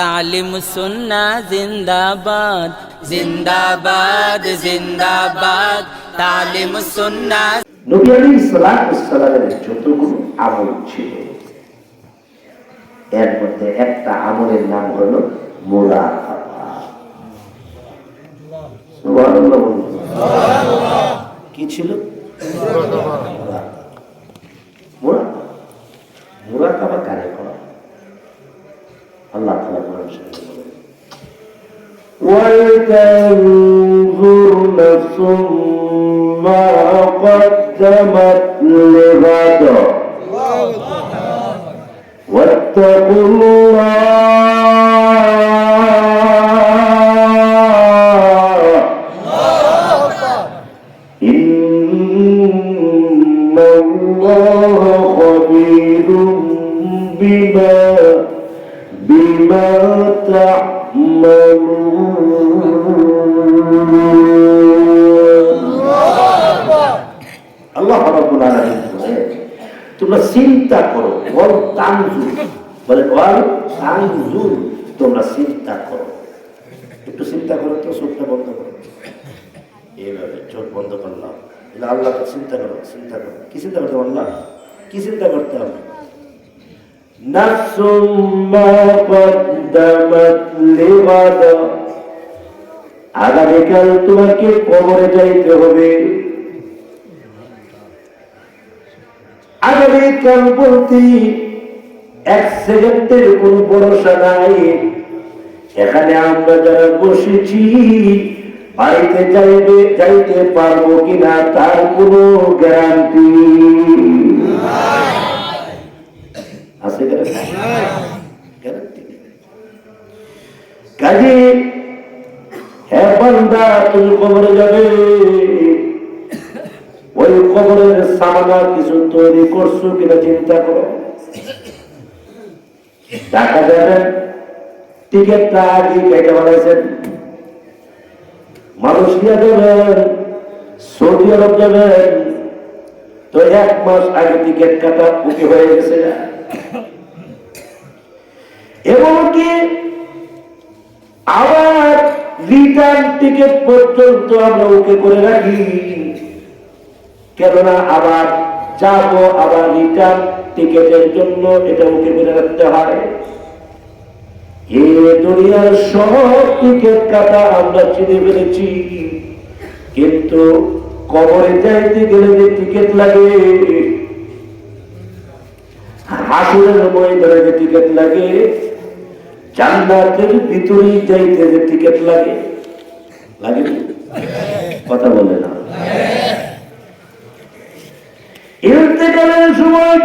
তালিম সুন্না জিন্দাবাদ। জিন্দাবাদ জিন্দাবাদ। তালিম সুন্না নবী আলী সালামের যতগুলো আমল ছিল, এর মধ্যে একটা আমলের নাম হলো মোরাকাবা কি ছিল? মোরাকাবা। কারে করা? আল্লাহ তাআলা কোরআন শরীফে বলেন ولتنظر نفس ما قدمت لغد واتقوا الله إن الله চিন্তা করো বলে তোমরা চিন্তা করো। একটু চিন্তা করো তো, চোখটা বন্ধ করো। এইভাবে চোখ বন্ধ করলাম। এটা আল্লাহকে চিন্তা করো চিন্তা করো। কি চিন্তা করতে আল্লাহ? কি চিন্তা করতে হবে? আগামীকাল তোমাকে কবরে যাইতে হবে। আগামীকাল বলতে এক সেকেন্ডের কোন ভরসা নাই। এখানে আমরা যারা বসেছি, বাড়িতে যাইবে, যাইতে পারব কিনা তার কোনো গ্যারান্টি গ্যারান্টি কাজে হ্যাঁ বান্দা, তুমি কবরে যাবে। ওই কবরের সামানা কিছু তৈরি করছ কিনা চিন্তা করো। টাকা যাবেন টিকিটটা আগে কেটে বানাইছেন মালয়েশিয়া সৌদি আরব তো এক মাস আগে টিকিট কাটা বুকে হয়ে গেছে। না এবং কি আবার রিটার্ন টিকিট পর্যন্ত আমরা ওকে করে রাখি। কেননা আবার যাব, আবার রিটার্ন টিকেটের জন্য, এটা ওকে করে রাখতে হয় এ দুনিয়ার সব টিকেট কাটা আমরা চিনে ফেলেছি। কিন্তু কবরে যাইতে গেলে যে টিকিট লাগে, হাসুরের ময়দানে যে লাগে, জান্নাতের ভিতরেই যাইতে যে টিকিট লাগে লাগে কথা বলে না। ইন্তেকালের সময়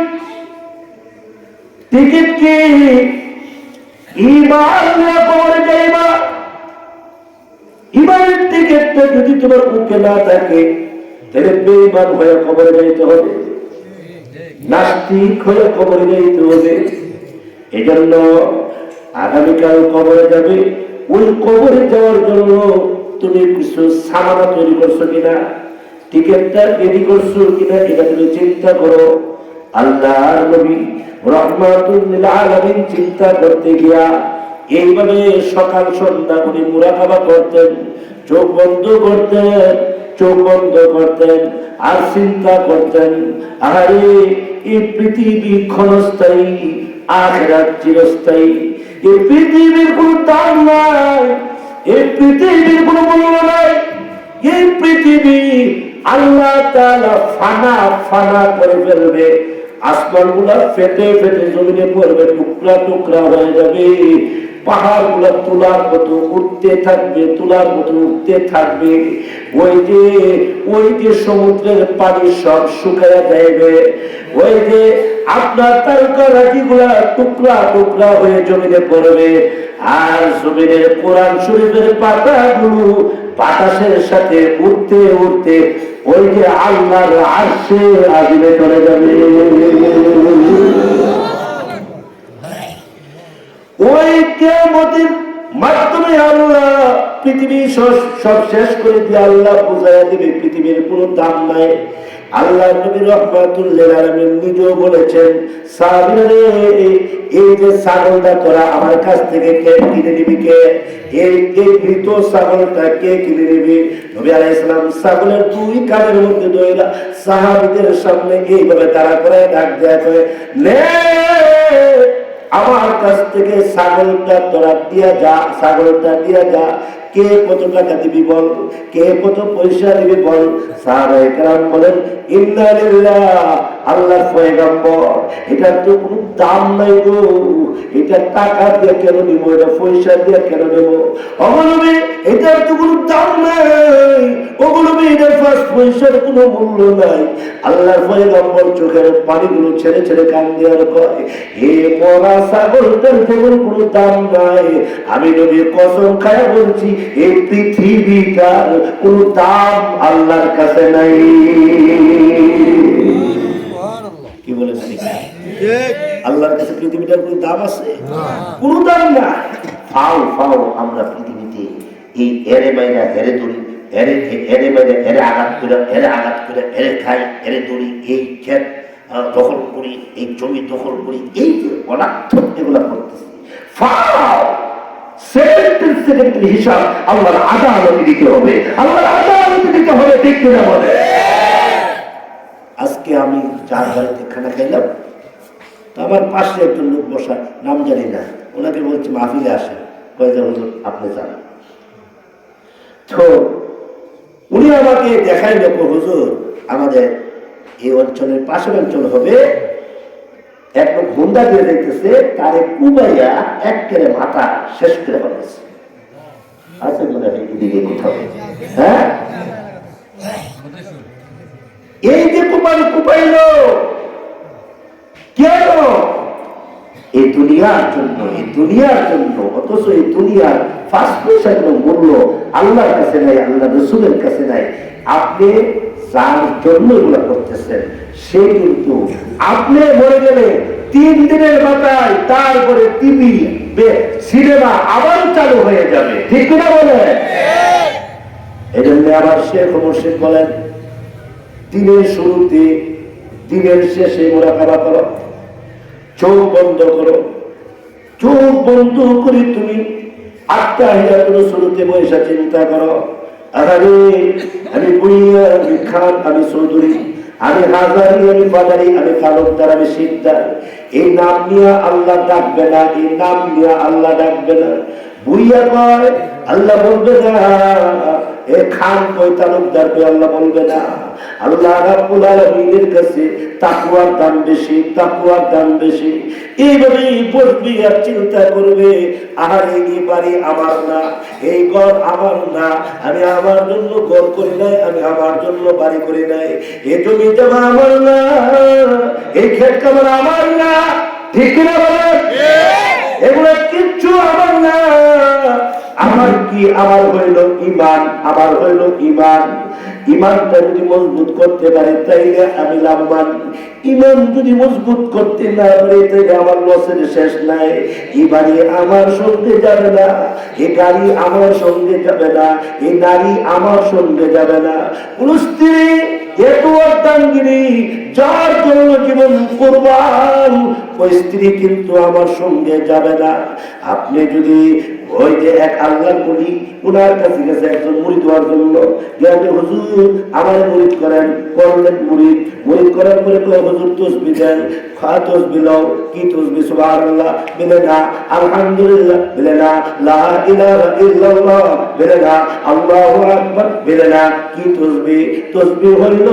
টিকিট কি না যদি তোমার না থাকে, তাহলে হয়ে কবরে যাইতে হবে। নাস্তিক হয়ে কবরে যাইতে হবে। আগামীকাল কবরে যাবে। ওই কবরে যাওয়ার জন্য তুমি কিছু সামানা তৈরি করছ কিনা? টিকিটটা রেডি করছ কিনা এটা তুমি চিন্তা করো। আল্লাহর নবী রহমাতুল আলামিন চিন্তা করতে গিয়া এইভাবে সকাল সন্ধ্যা উনি মুরাকাবা করতেন, চোখ বন্ধ করতেন, চোখ বন্ধ করতেন আর চিন্তা করতেন আরে এই পৃথিবী ক্ষণস্থায়ী, আখেরাত চিরস্থায়ী। এই পৃথিবীর কোন দাম নাই এই পৃথিবীর কোন মূল্য নাই এই পৃথিবী আল্লাহ তাআলা ফানা ফানা করে ফেলবে। আসমানগুলা ফেটে ফেটে জমিনে পড়বে, টুকরা টুকরা হয়ে যাবে। পাহাড়গুলা তুলার মতো উঠতে থাকবে, তুলার মতো উঠতে থাকবে। ওই যে ওই যে সমুদ্রের পানি সব শুকায়া যাইবে। ওই যে আপনার তারকা রাজি গুলা টুকরা টুকরা হয়ে জমিনে পড়বে। আর জমিনের কোরআন শরীফের পাতাগুলো বাতাসের সাথে উঠতে উঠতে ওই যে আল্লাহর আসে আসবে চলে যাবে। ওই কেমতের মাধ্যমে আল্লাহ পৃথিবী সব শেষ করে দিয়ে আল্লাহ বুঝাইয়া দিবে, পৃথিবীর কোনো দাম নাই। আল্লাহ নবী রহমাতুল্লাহ আলামিন নিজেও বলেছেন সাহাবীরা রে, এই যে ছাগলটা তোরা আমার কাছ থেকে কে কিনে নিবি কে? এই এই মৃত ছাগলটা কে কিনে নিবি? নবী আলাইহিস সালাম ছাগলের দুই কানের মধ্যে দইরা সাহাবীদের সামনে এইভাবে তারা করে ডাক দেয়া করে নে আমার কাছ থেকে ছাগলটা তোরা দিয়া যা ছাগলটা দিয়া যা। কে কত টাকা দিবি বল? কে কত পয়সা দিবি বল? সাহাবায়ে বলেন আল্লাহর পয়গম্বর এটা তো কোনো দাম নাই গো। এটা টাকা দিয়ে কেন নিব, এটা পয়সা দিয়ে কেন নেব? অবলম্বী এটার তো কোনো দাম নাই। ওগুলো এটা ফার্স্ট পয়সার কোনো মূল্য নাই। আল্লাহর পয়গম্বর চোখের পানিগুলো ছেড়ে ছেড়ে কান দেওয়ার কয় এ মরা ছাগলটার যেমন কোনো দাম নাই। আমি নবীর কসম খায় বলছি এই পৃথিবীটার কোনো দাম আল্লাহর কাছে নাই। কি বলে আল্লাহর কাছে পৃথিবীটার কোনো দাম আছে? কোনো দাম না ফাও ফাও আমরা পৃথিবীতে এই এরে বাইরা হেরে ধরি এরে এরে বাইরে এরে আঘাত করে এরে আঘাত করে এরে খাই এরে ধরি এই ক্ষেত দখল করি এই জমি দখল করি এই যে অনার্থক এগুলা করতেছি। ফাও! সেকেন্ড হিসাব আল্লাহর আদালতে দিতে হবে। আল্লাহর আদালতে দিতে হবে দেখতে না বলে আজকে আমি চার বাড়িতে খানা খাইলাম। তো আমার পাশে একজন লোক বসা, নাম জানি না। ওনাকে বলছি, মাহফিলে আসে কয়েকজন হুজুর, আপনি যান। তো উনি আমাকে দেখাইল কো হুজুর, আমাদের এই অঞ্চলের পাশের অঞ্চল হবে। এক লোক হুন্ডা দিয়ে দেখতেছে তারে কুবাইয়া এক কেড়ে মাথা শেষ করে ফেলেছে। আছে মনে হয় কোথাও হ্যাঁ? এই যে কুপাই কুপাইল কেন? এই দুনিয়ার জন্য এই দুনিয়ার জন্য অথচ এই দুনিয়ার ফার্স্ট পয়সার মূল্য আল্লাহর কাছে নাই আল্লাহ রসুলের কাছে নাই। আপনি যার জন্য এগুলো করতেছেন সে কিন্তু আপনি মরে গেলে তিন দিনের মাথায় তারপরে টিভি সিনেমা আবার চালু হয়ে যাবে। ঠিক কিনা বলে এজন্য আবার শেখ মুর্শিদ বলেন দিনের শুরুতে, দিনের শেষে মোরাকাবা করো, চোখ বন্ধ করো। চোখ বন্ধ করে তুমি হিয়া করে শুরুতে বৈশা চিন্তা করো। আরে আমি বুড়িয়া, আমি খান, আমি চৌধুরী, আমি হাজারি, আমি বাজারি, আমি তালুকদার, আমি সিকদার এই নাম নিয়ে আল্লাহ ডাকবে না, এই নাম নিয়ে আল্লাহ ডাকবে না। বুড়িয়া কয়, আল্লাহ বলবে না এ খান কই তালুকদার আল্লাহ বলবে না। আল্লাহ রাব্বুল আলামিনের কাছে তাকওয়ার দাম বেশি তাকওয়ার দাম বেশি। এইভাবে বসবি আর চিন্তা করবে আর এই বাড়ি আমার না এই ঘর আমার না আমি আমার জন্য ঘর করি নাই আমি আমার জন্য বাড়ি করি নাই। এ তুমি জমা আমার না এই ক্ষেত কামড় আমার না। ঠিক না বলেন? এগুলো কিচ্ছু আমার না। আমার কি আমার হইল ইমান আমার হইল ইমান ইমানটা যদি মজবুত করতে পারি, তাইলে আমি লাভবান। ইমান যদি মজবুত করতে না পারি, তাইলে আমার লসের শেষ নাই। এই বাড়ি আমার সঙ্গে যাবে না। এ গাড়ি আমার সঙ্গে যাবে না। এই নারী আমার সঙ্গে যাবে না। কোন স্ত্রী এত অর্ধাঙ্গিনী যার জন্য জীবন করবান, ওই স্ত্রী কিন্তু আমার সঙ্গে যাবে না। আপনি যদি ওই যে এক আল্লাহ বলি ওনার কাছে গেছে একজন মুড়ি দেওয়ার জন্য। গেলে হুজুর, আমার মুড়িদ করেন, করলেন মুড়িদ মুড়িদ করার পরে কয়, হুজুর, তসবি দেন। খা, তসবি লও কি তসবি? সুবহানাল্লাহ। বলে না। আলহামদুলিল্লাহ। বলে না। লা ইলাহা ইল্লাল্লাহ। বলে না। আল্লাহু আকবার। বলে না। কি তসবি? তসবি হইল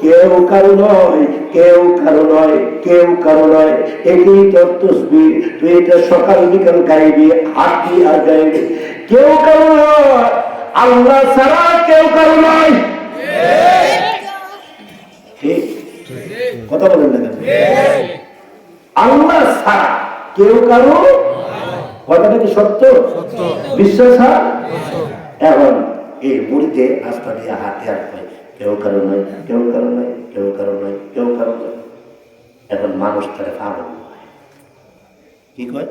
কেউ কারও নয়, কেউ কারও নয়, কেউ কারও নয়। এটাই তোর তসবি। তুই এটা সকাল বিকাল গাইবি হাঁটবি আর গাইবি কেউ কারও আল্লাহ ছাড়া কেউ কারও ঠিক? কথা বলেন না আল্লাহ ছাড়া কেউ কারও কথাটা কি সত্য? বিশ্বাস এখন এই মুড়িতে আস্থা দিয়ে হাতে হাত হয় কেউ কারও নয়, কেউ কারও নয়, কেউ কারও নয়, কেউ কারও নয়। এখন মানুষ তারা পাগল কি কয়?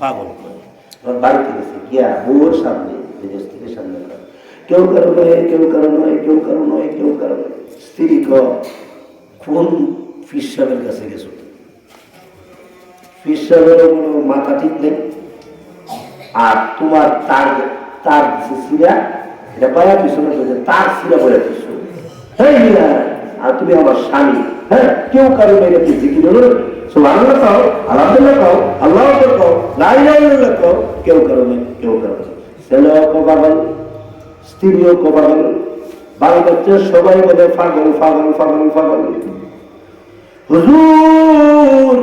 পাগল। কয় আমার বাড়িতে গেছে গিয়া বউর সামনে নিজের স্ত্রীর সামনে কেউ কারও নয় কেউ কারও নয় কেউ কারও নয় কেউ কারও নয়। স্ত্রী কোন ফিস সাহেবের কাছে গেছো? ফিস সাহেবের কোনো মাথা ঠিক নেই। আর তোমার তার তার সিরা এটা পায়া পিছনে রয়েছে, তার সিরা বলে পিছু হ্যাঁ আর তুমি আমার স্বামী হ্যাঁ? কেউ কারও মেরে দিচ্ছি কি বলো সুবহানাল্লাহ কাও, আলহামদুলিল্লাহ কাও আল্লাহ আকবার কাও, লা কেউ কারও মেয়ে কেউ কারও মেয়ে। ছেলেও কো পাগল স্ত্রীও বাল বাচ্চা সবাই বলে পাগল পাগল পাগল পাগল। হুজুর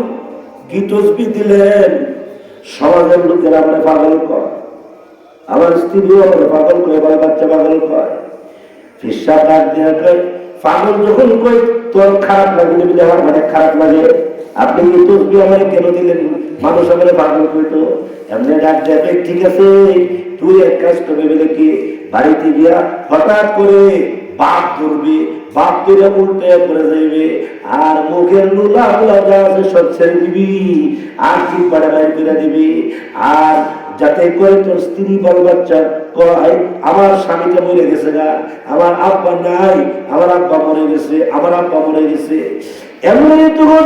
কি তসবি দিলেন, সমাজের লোকেরা আমরা পাগল কর আমার স্ত্রীও আমার পাগল করে আমার বাচ্চা পাগল কয়। ফিসা ডাক দেওয়া কয়, পাগল যখন কই তোর খারাপ লাগে আমার মানে খারাপ লাগে আপনি কি তসবি আমার কেন দিলেন? মানুষ আমার পাগল কইতো এমনি ডাক কয়, ঠিক আছে তুই এক কাজ করবে বলে কি বাড়িতে গিয়া হঠাৎ করে বাপ ধরবি বাপ ধরে উল্টে পড়ে যাইবে আর মুখের নুলা গুলা যা আছে সব ছেড়ে দিবি আর ঠিক পাড়ে করে দিবি আর যাতে করে তোর স্ত্রী বল বাচ্চা কয় আমার স্বামীটা মরে গেছে গা আমার আব্বা নাই আমার আব্বা মরে গেছে আমার আব্বা মরে গেছে। এমনি তখন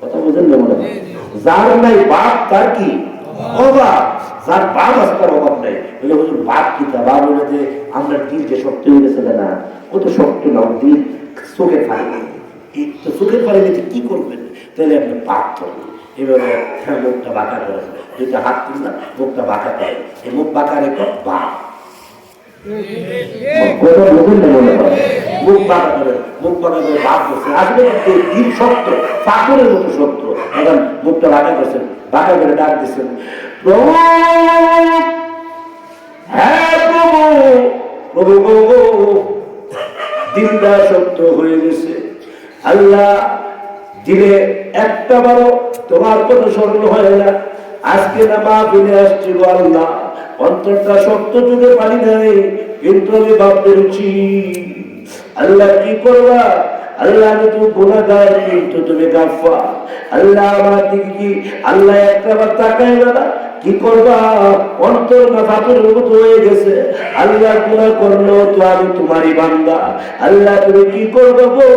কথা বুঝেন না যার নাই বাপ তার কি? অভাব। যার বাপ আছে তার অভাব নাই। বলে হুজুর বাপ কি তা? বাপ বলে যে আমরা দিল যে শক্ত হয়ে গেছে না কত শক্ত না দিল চোখে পানি এই তো চোখের পানি নিতে কি করবেন? তাহলে আপনি পাপ ধরবেন এবারে হ্যাঁ, মুখটা বাঁকা করে দুইটা হাত তুলনা মুখটা বাঁকা করে এই মুখ বাঁকা রেখে বাপ। কথা বুঝুন না মনে হয় বাঁকা করে প্রভু হ্যাঁ প্রভু শক্ত হয়ে গেছে। আল্লাহ দিলে একটা বারো তোমার কথা স্মরণ হয় না। আজকে না মা ফিরে আসছি আল্লাহ। অন্তরটা শক্ত চোখে পানি নাই কিন্তু আমি বাপ পেরেছি আল্লাহ কি করবা? আল্লাহ আমি তো গুণাগার কিন্তু তুমি গাফা আল্লাহ আমার দিকে কি আল্লাহ কি করবা? অন্তর হয়ে গেছে। আল্লাহ গুণা করল তো আমি তোমারই বান্দা। আল্লাহ তুমি কি করব গো?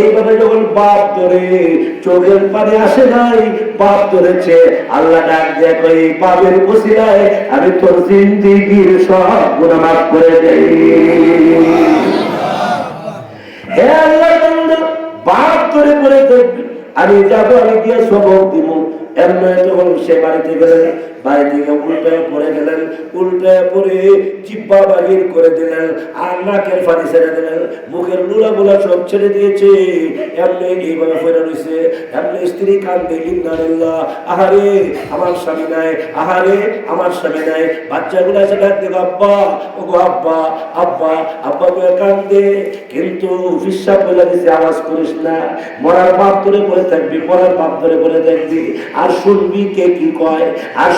এইভাবে যখন বাপ ধরে চোখের পানি আসে নাই, বাপ ধরেছে, আল্লাহ ডাক দেখো এই বাপের বসিলায় আমি তোর জিন্দিগির সব গুণা মাফ করে দেই। হে আল্লাহ দেখবি আমি যাব আমি গিয়ে সব দিব এমন সে বাড়িতে গেলেন পড়ে গেলেন চিব্বা বাগির করে দিলেন, আর নাকের ফানি ছেড়ে দিলেন। মুখের লুলা সব ছেড়ে দিয়েছে। এমনি এইভাবে ফেরা রয়েছে এমনি স্ত্রী কান্দে আহারে, আমার স্বামী নাই, আহারে, আমার স্বামী নাই। দেবে, আব্বা আব্বা আব্বা আব্বা কান্দে কিন্তু বিশ্বাস বলে দিছে, আওয়াজ করিস না। মরার বাপ ধরে বলে থাকবি, মরার বাপ ধরে বলে থাকবি। আর শুনবি কে কি কয়, আর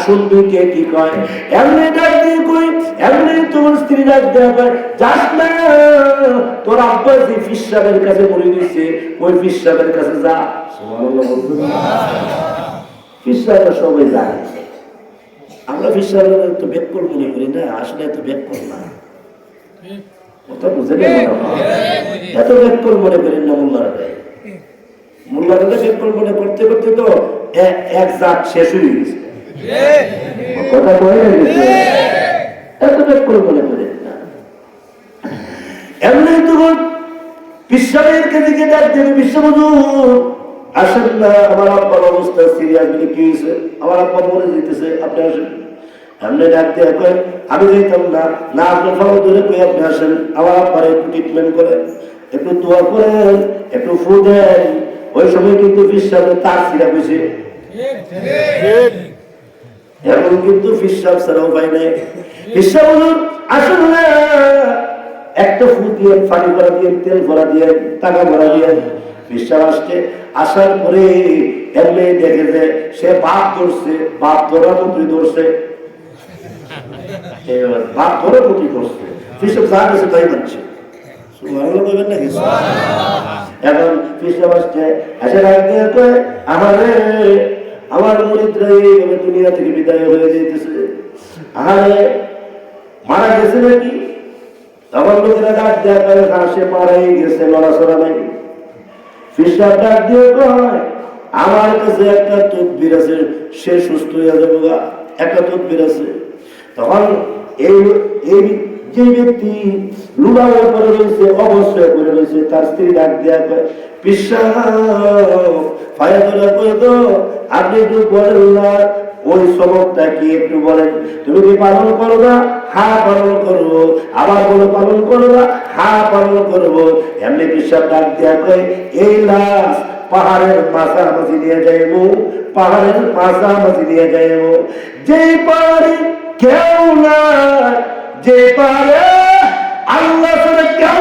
কে কি কয়? এমনি ডাক দিয়ে কই? এমনি তোমার স্ত্রী ডাক কয়, যাস না, তোর আব্বা যে কাছে মরে দিছে ওই কাছে যা? সবাই যায় আমরা তো মনে করি, না, আসলে এত বেকল না। কথা বুঝে নেই এত মনে করেন না মোল্লারা মোল্লারা বেকল মনে করতে করতে তো এক জাত শেষ হয়ে গেছে। আপনি আমি যাইতাম না। না আপনার ফলো ধরে কই আপনি আসেন। আমার আব্বার একটু ট্রিটমেন্ট করেন একটু দোয়া করেন একটু ফু দেন ওই সময় কিন্তু বিশ্বাসে তার সিরা বুঝে এখন কিন্তু ফিসাব ছাড়া উপায় নেই। ফিসাব বলুন আসুন না একটা ফু দিয়ে পানি ভরা দিয়ে তেল ভরা দিয়ে টাকা ভরা দিয়ে বিশ্বাস আসছে। আসার পরে এমনি দেখে যে সে বাপ ধরছে বাপ ধরার মতোই ধরছে। বাপ ধরার মতোই ধরছে। পিসব যা গেছে তাই মানছে। এখন পিসব আসছে। আসে রাখতে কয় আমারে আমার মরিদরা এইভাবে দুনিয়া থেকে বিদায় হয়ে যেতেছে আরে, মারা গেছে নাকি? তখন লোকেরা ডাক দেয়া করে না সে মারাই গেছে লড়াচড়া নাই। ফিসার ডাক দিয়ে কয়, আমার কাছে একটা তদবির আছে, সে সুস্থ হয়ে যাবে। একটা তদবির আছে। তখন এই এই যে ব্যক্তি লুড়াও করে রয়েছে, অবশ্যই করে রয়েছে, তার স্ত্রী ডাক কয়ে তো আপনি একটু বলেন ওই কি একটু বলেন? তুমি কি পালন করো না? হা, পালন করব। আবার বলো, পালন করো না? হা, পালন করব। এমনি বিশ্বাস ডাক দেয়া কয়, এই লাশ পাহাড়ের মাঝামাঝি নিয়ে যাইব, পাহাড়ের মাঝামাঝি নিয়ে যাইব। যে পাহাড়ে কেউ না যে পাহাড়ে আল্লাহ ছাড়া কেউ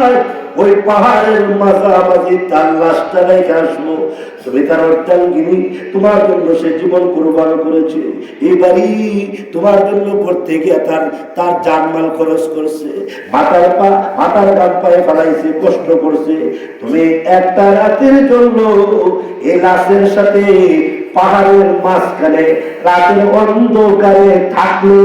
নাই। ওই পাহাড়ের মাঝামাঝি তার লাশটা রেখে আসব। তুমি তার অর্ধাঙ্গিনী তোমার জন্য সে জীবন কোরবান করেছে। এবারই তোমার জন্য করতে গিয়ে তার তার জানমাল খরচ করছে। মাথার পা, মাথার ডান পায়ে ফেলাইছে, কষ্ট করছে। তুমি একটা রাতের জন্য এই লাশের সাথে পাহাড়ের মাঝখানে রাতের অন্ধকারে থাকলে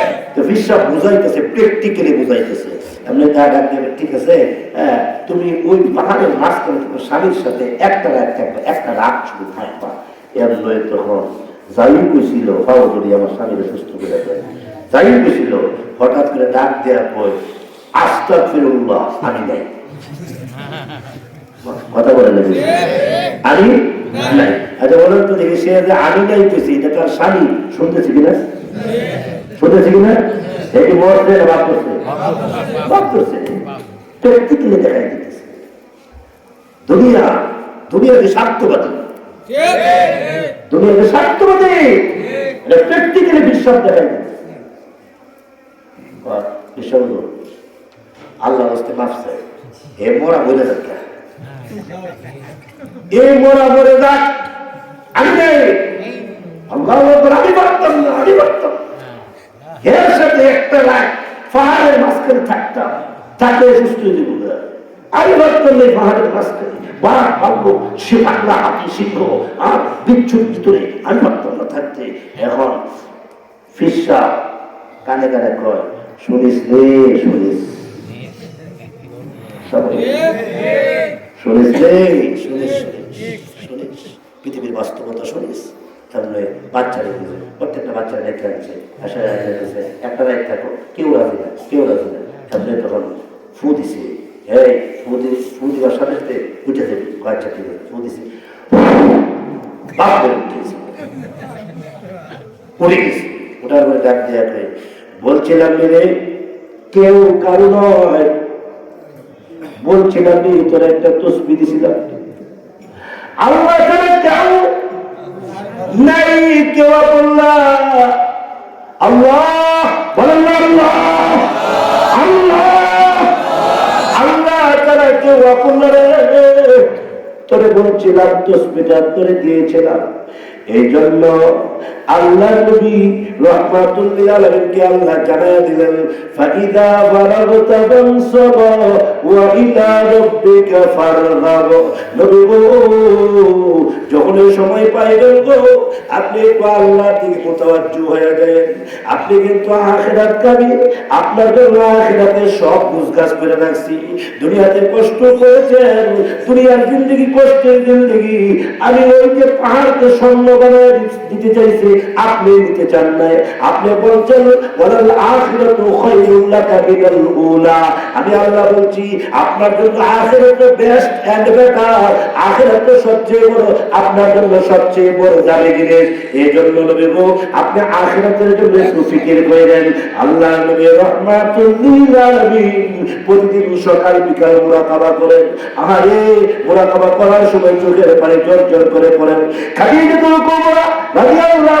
তো বিশ্বাস বুঝাইতেছে প্র্যাকটিক্যালি বুঝাইতেছে। এমনি তা ডাক দেবে ঠিক আছে হ্যাঁ, তুমি ওই পাহাড়ের মাঝখানে তোমার স্বামীর সাথে একটা রাত থাকবে একটা রাত শুধু থাকবা। এর নয় তখন যাই কইছিল পাও যদি আমার স্বামীকে সুস্থ করে দেয়। যাই কইছিল হঠাৎ করে ডাক দেওয়ার পর আস্তা ফিরুল্লাহ আমি নাই। কথা বলে নাকি আমি নাই। আচ্ছা বলেন তো দেখি সে আমি নাই পেয়েছি এটা তার স্বামী শুনতেছি কিনা? শুনতেছি কিনা এটি না বাপ করছে? করছে। প্র্যাকটিক্যালি দেখাই দিতেছে দুনিয়া দুনিয়াতে স্বার্থবাদী। দুনিয়াতে স্বার্থবাদী। প্র্যাকটিক্যালি বিশ্বাস দেখাই দিতেছে আল্লাহ হস্তে মাফ চাই এ মরা বলে যাচ্ছে এই মরা মরে যাক। আমি আল্লাহ আমি পারতাম না আমি পারতাম। এর সাথে একটা পাহাড়ের মাঝখানে থাকতাম তাকে সুস্থ দিব। আমি পাহাড়ের মাঝখানে সে হাতি, সিংহ, আর বিচ্ছুর ভিতরে আমি না থাকতে। এখন ফিসা কানে কানে কয়, শুনিস রে, শুনিস। শুনিস রে, শুনিস শুনিস। পৃথিবীর বাস্তবতা শুনিস। তাহলে বাচ্চা রেখেছে প্রত্যেকটা বাচ্চা রেখে আছে আশা রেখেছে একটা থাকো, কেউ রাজি না, কেউ রাজি না। তাহলে তখন ফু দিছে ফু ফু দিবার সাথে সাথে যাবে, বাচ্চা ঠিক ফু দিছে। বাপ করে উঠেছে পড়ে গেছে। ওটার ডাক বলছিলাম কেউ নয়। বলছিলাম একটা তসবি দিছিলাম। আল্লাহ নাই কেউ আল্লাহ আল্লাহ, বলেন আল্লাহ আল্লাহ আল্লাহ ছাড়া কেউ আপনার তোরে বলছিলাম তোর তোরে দিয়েছিলাম। এই জন্য আল্লাহ নবী রহমাতুল্লিল আলামিনকে আল্লাহ জানায় দিলেন, ফাইদা বারাগতা বানসাব ওয়া ইলা রাব্বিকা ফারগাব নবী গো, যখন সময় পাইবেন গো, আপনি একটু আল্লাহর দিকে মোতাবাজ্জু হয়ে গেলেন আপনি কিন্তু আখিরাত কাবি আপনার জন্য আখিরাতে সব গুজগাছ করে রাখছি। দুনিয়াতে কষ্ট করেছেন, দুনিয়ার জিন্দগি কষ্টের জিন্দগি। আমি ওই যে পাহাড়কে স্বর্ণ বানায় দিতে চাইছি আপনি নিতে চান নাই। আপনি বলছেন উলা। আমি আল্লাহ বলছি, আপনার জন্য আখিরাত বেস্ট এন্ড বেটার আখিরাত সবচেয়ে বড়, আপনার জন্য সবচেয়ে বড় দামি জিনিস। এই জন্য নবী গো, আপনি আখিরাতের জন্য একটু ফিকির করে দেন। আল্লাহ নবী রহমাতুল্লিল আলামিন প্রতিদিন সকাল, বিকাল মুরাকাবা করেন। আরে মুরাকাবা করার সময় চোখের পানি জোর জোর করে পড়েন। খাদিজাতুল কুবরা রাদিয়াল্লাহু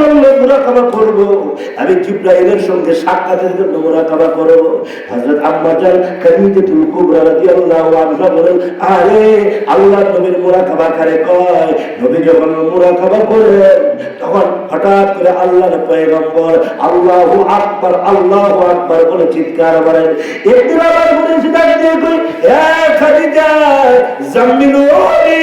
জন্য মুরাকাবা করব। আমি জিব্রাইলের সঙ্গে সাক্ষাতের জন্য মুরাকাবা করব। হযরত আম্মা জান খাদিজাতুল কুবরা রাদিয়াল্লাহু আনহা বলেন, আরে আল্লাহর নবীর মুরাকাবা করে কয়? নবী যখন মুরাকাবা করেন তখন হঠাৎ করে আল্লাহর পয়গম্বর আল্লাহু আকবার আল্লাহু আকবার বলে চিৎকার করেন একদিন আবার বলে সিদ্ধান্ত দিয়ে কই এ খাদিজা জাম্মিলুনি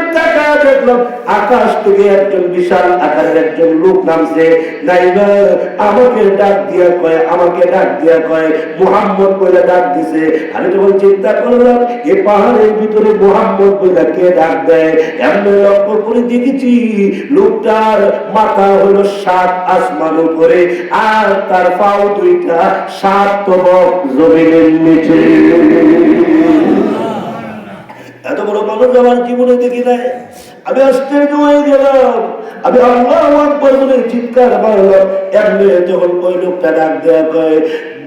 দেখলাম আকাশ থেকে একজন বিশাল আকারের একজন লোক নামছে। আমাকে ডাক দিয়া কয়, আমাকে ডাক দিয়া কয়, মোহাম্মদ ডাক দিছে। আমি চিন্তা করলাম এই পাহাড়ের ভিতরে মোহাম্মদ কে ডাক দেয়? এমনি লক্ষ্য করে দেখেছি, লোকটার মাথা হলো সাত আসমান উপরে, আর তার পাও দুইটা সাত তবক জমিনের নিচে। এত বড় মানুষ আমার জীবনে দেখি নাই। আমি আশ্চর্য হয়ে গেলাম। আমি আল্লাহ আকবর বলে চিৎকার মারলাম। এক মেয়ে যখন ওই লোকটা ডাক হয় কয় ডর-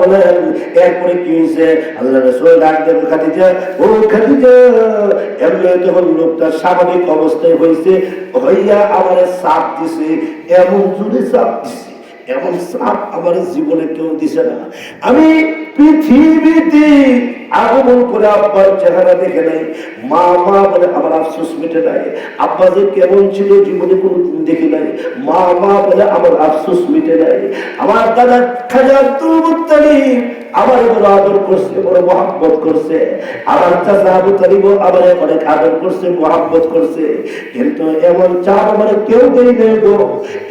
বলেন, এরপরে কি এমনি লোকটা স্বাভাবিক অবস্থায় হয়েছে হইয়া আমারে সাপ দিছে, এমন জোরে সাপ দিছে। এমন সাপ আমার জীবনে কেউ দিছে না। আমি পৃথিবীতে আগমন করে আব্বার চেহারা দেখে নাই, মা মা বলে আমার আফসোস মেটে নাই। আব্বা যে কেমন ছিল জীবনে কোনোদিন দেখি নাই, মা মা বলে আমার আফসোস মিটে নাই। আমার দাদা খাজা আব্দুল আমার বড় আদর করছে, বড় মহাব্বত করছে। আমার চাচা আবু তালিব আমার অনেক আদর করছে, মহাব্বত করছে। কিন্তু এমন চাপ আমার কেউ দেই নেই গো।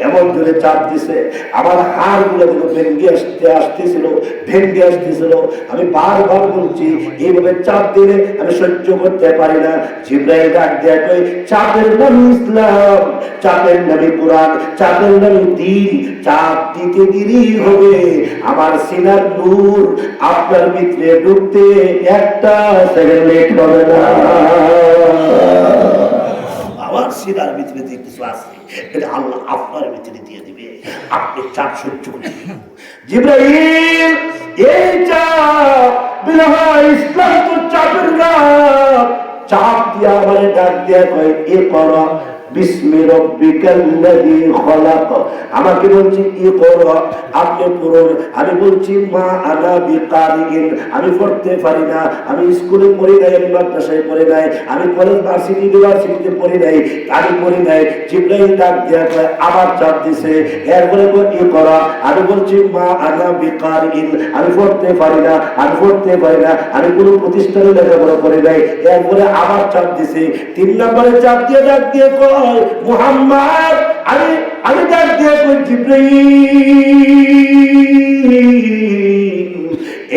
এমন করে চাপ দিছে। আমার হাড়গুলো যেন ভেঙ্গে আসতে আসতেছিল ভেঙ্গে আসতেছিল। আমি বারবার বলছি, এইভাবে চাপ দিলে আমি সহ্য করতে পারি না। জিব্রাইল ডাক দেয়া কই চাপের নাম ইসলাম, চাপের নামই কোরআন, চাপের নামই দিন। চাপ দিতে দেরি হবে। আমার সিনার নূর আপনার ভিতরে ঢুকতে একটা সেকেন্ড লেট হবে না। আমার সিনার ভিতরে কিছু আছে। এটা আল্লাহ আপনার ভিতরে দিয়ে দিবে। আপনি চাপ সহ্য করতে জিব্রাহিম এই চাপ বিনা ইসলাম তো চাপের নাম চাপ দিয়া আমারে ডাক দিয়া কয়, এ করো আমি বলছি, মা আনা বিকারিন আমি পড়তে পারি না। আমি স্কুলে পড়ি নাই, আমি মাদ্রাসায় পড়ি নাই। আমি কলেজ ভার্সিটি, ইউনিভার্সিটিতে পড়ি নাই, আমি পড়ি নাই। জিব্রাইল ডাক দেয়া কয় আবার চাপ দিছে। এরপরে কই ই করো আমি বলছি, মা আনা বিকারিন আমি পড়তে পারি না, আমি পড়তে পারি না। আমি কোনো প্রতিষ্ঠানে লেখাপড়া করি নাই। এরপরে আবার চাপ দিছে। তিন নম্বরে চাপ দিয়ে ডাক দিয়ে কয় মুহাম্মদ আমি আমি ডাক দিয়ে কই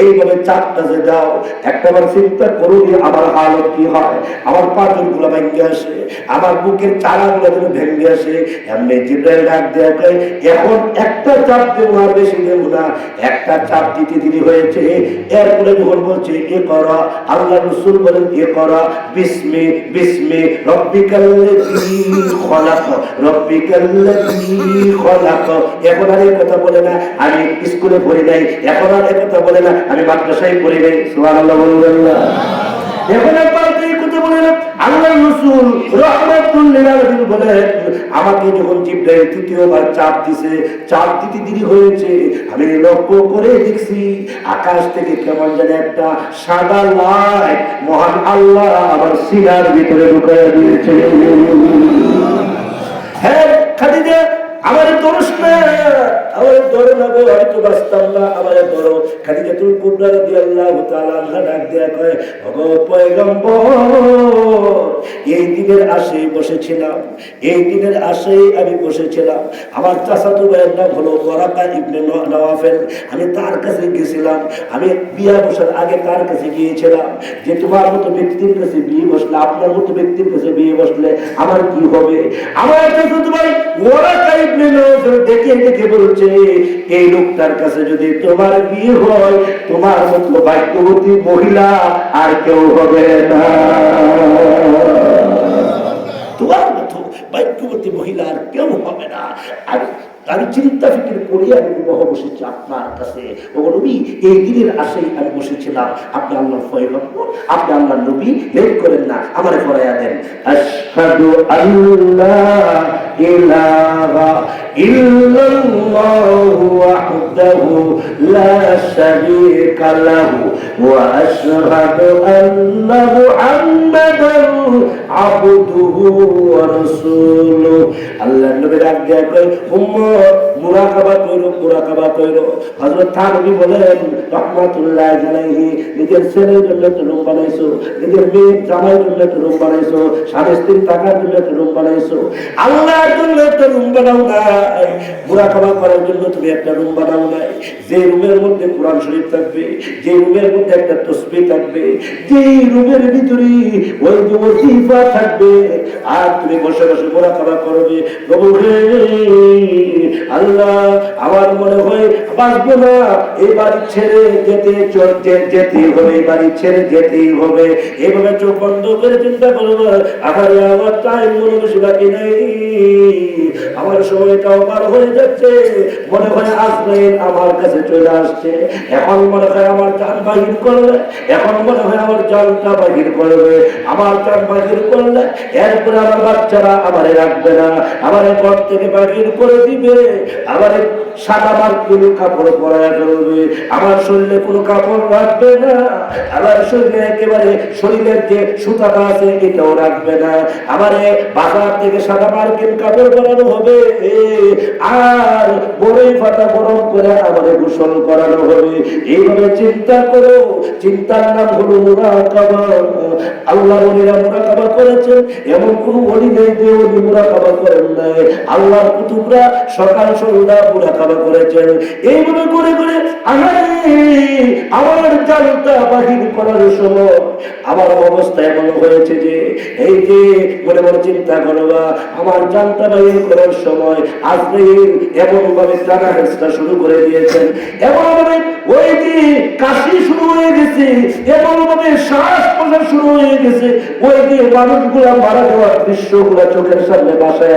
এইভাবে চারটা যে যাও, একটাবার চিন্তা করো যে আমার হালত কি হয়? আমার পাথরগুলো ভেঙে আসে, আমার বুকের চারা গুলো যেন ভেঙে আসে। এমনি জিব্রাইল ডাক দেয়া এখন একটা চাপ দেবো আর বেশি দেবো না। একটা চাপ দিতে দিতে হয়েছে। এরপরে যখন বলছে, এ করা, আল্লাহ রসুল বলেন, এ করা, বিস্মে বিস্মে, রব্বিকাল্লাযী খলাক রব্বিকাল্লাযী খলাক। এখন আর এই কথা বলে না। আমি স্কুলে পড়ি নাই, এখন আর এই কথা বলে না। আমি মাদ্রাসায় পড়ি নাই সুবহানাল্লাহ বলবেন না। এখন একবার এই কথা বলে আল্লাহ রসুল রহমাতুল্লিল আলামিন বলেন আমাকে যখন জিব্রাইল তৃতীয়বার চাপ দিছে, চাপ দিতে দেরি হয়েছে, আমি লক্ষ্য করে দেখছি আকাশ থেকে কেমন যেন একটা সাদা লাইট মহান আল্লাহ আমার সিনার ভিতরে ঢুকাইয়া দিয়েছে। হ্যাঁ খাদিজা, আমার দোষ না বাঁচতাম না। ধরো তুল তাআলা আনহা ডাক কয় এই দিনের বসেছিলাম, এই দিনের আমি বসেছিলাম। আমার ভাইয়ের নাম হলো ওয়ারাকা ইবনে নওয়াফেল। আমি তার কাছে গেছিলাম। আমি বিয়া বসার আগে তার কাছে গিয়েছিলাম যে, তোমার মতো ব্যক্তির কাছে বিয়ে বসলে, আপনার মতো ব্যক্তির কাছে বিয়ে বসলে আমার কি হবে? আমার ওয়ারাকা ইবনে নওয়াফেল দেখে এই লোকটার কাছে যদি তোমার বিয়ে হয়, তোমার মতো ভাগ্যবতী মহিলা আর কেউ হবে না। তোমার মতো ভাগ্যবতী মহিলা আর কেউ হবে না। আমি আমি চিন্তা ফিকির করি, আমি বিবাহ বসেছি আপনার কাছে। নবী, এই দিনের আশাই আমি বসেছিলাম। আপনি আল্লাহর আপনি আল্লাহর নবী করেন না দেন। আশহাদু আল্লাহ ইলাহা ইল্লাল্লাহু ওয়াহদাহু লা শারীকা লাহু ওয়া আশহাদু আন্না মুহাম্মাদান আবদুহু ওয়া রাসূলুহু। আল্লাহর আজ্ঞা উম্মত মুরাকাবা কইরো মুরাকাবা কইরো হযরত থানবী বলেন, রাহমাতুল্লাহ আলাইহি, নিজের ছেলের জন্য একটা রুম বানাইছো, নিজের মেয়ের জামাইয়ের জন্য একটা রুম বানাইছো স্বামী স্ত্রীর টাকার জন্য একটা রুম বানাইছো। আল্লাহর জন্য একটা রুম বানাও নাই। মুরাকাবা করার জন্য তুমি একটা রুম বানাও নাই। যে রুমের মধ্যে কোরআন শরীফ থাকবে, যে রুমের মধ্যে একটা তসবিহ থাকবে, যে রুমের ভিতরে ওই যে ওজিফা থাকবে, আর তুমি বসে বসে মোরাকাবা করবে। প্রভু হে আল্লাহ আমার মনে হয় বাঁচবো না। এই বাড়ি ছেড়ে যেতে চলতে যেতেই হবে বাড়ি ছেড়ে যেতেই হবে। এইভাবে চোখ বন্ধ করে চিন্তা করব আমার আমার টাইম মনে বেশি বাকি নেই। আমার সময়টাও পার হয়ে যাচ্ছে। মনে হয় আজরাইল আমার কাছে চলে আসছে। এখন মনে হয় আমার জান বাহির করবে এখন মনে হয় আমার জানটা বাহির করবে। আমার জান বাহির করলে এরপরে আমার বাচ্চারা আমারে রাখবে না। আমার ঘর থেকে বাহির করে দিবে। আমার সাদা মার কোনো কাপড় পরায় ফেলবে আমার শরীরে কোনো কাপড় রাখবে না। আমার শরীরে একেবারে শরীরের যে সুতাটা আছে, এটাও রাখবে না। আমার বাজার থেকে সাদা মার্কিন কাপড় পরানো হবে। আর বড়ই ফাটা গরম করে আমাদের গোসল করানো হবে। এইভাবে চিন্তা করো। চিন্তার নাম হলো মুরাকাবা। আল্লাহ ওলিরা মুরাকাবা করেছেন। এমন কোন ওলি নেই যে ওলি মুরাকাবা করেন নাই। আল্লাহর কুতুবরা সকাল সন্ধ্যা মুরাকাবা করেছেন। এইভাবে করে করে আমার জালটা বাহির করার সময় আমার অবস্থা এমন হয়েছে যে, এই যে মনে মনে চিন্তা করবা আমার জালটা বাহির করার সময় আজরাইল এমন ভাবে টানা হেঁচড়া শুরু করে দিয়েছেন। এমন ভাবে ওই যে কাশি শুরু হয়ে গেছে এমন ভাবে শ্বাস প্রশ্বাস শুরু হয়ে গেছে, ওই যে মানুষগুলা মারা যাওয়ার দৃশ্যগুলা চোখের সামনে বাসায়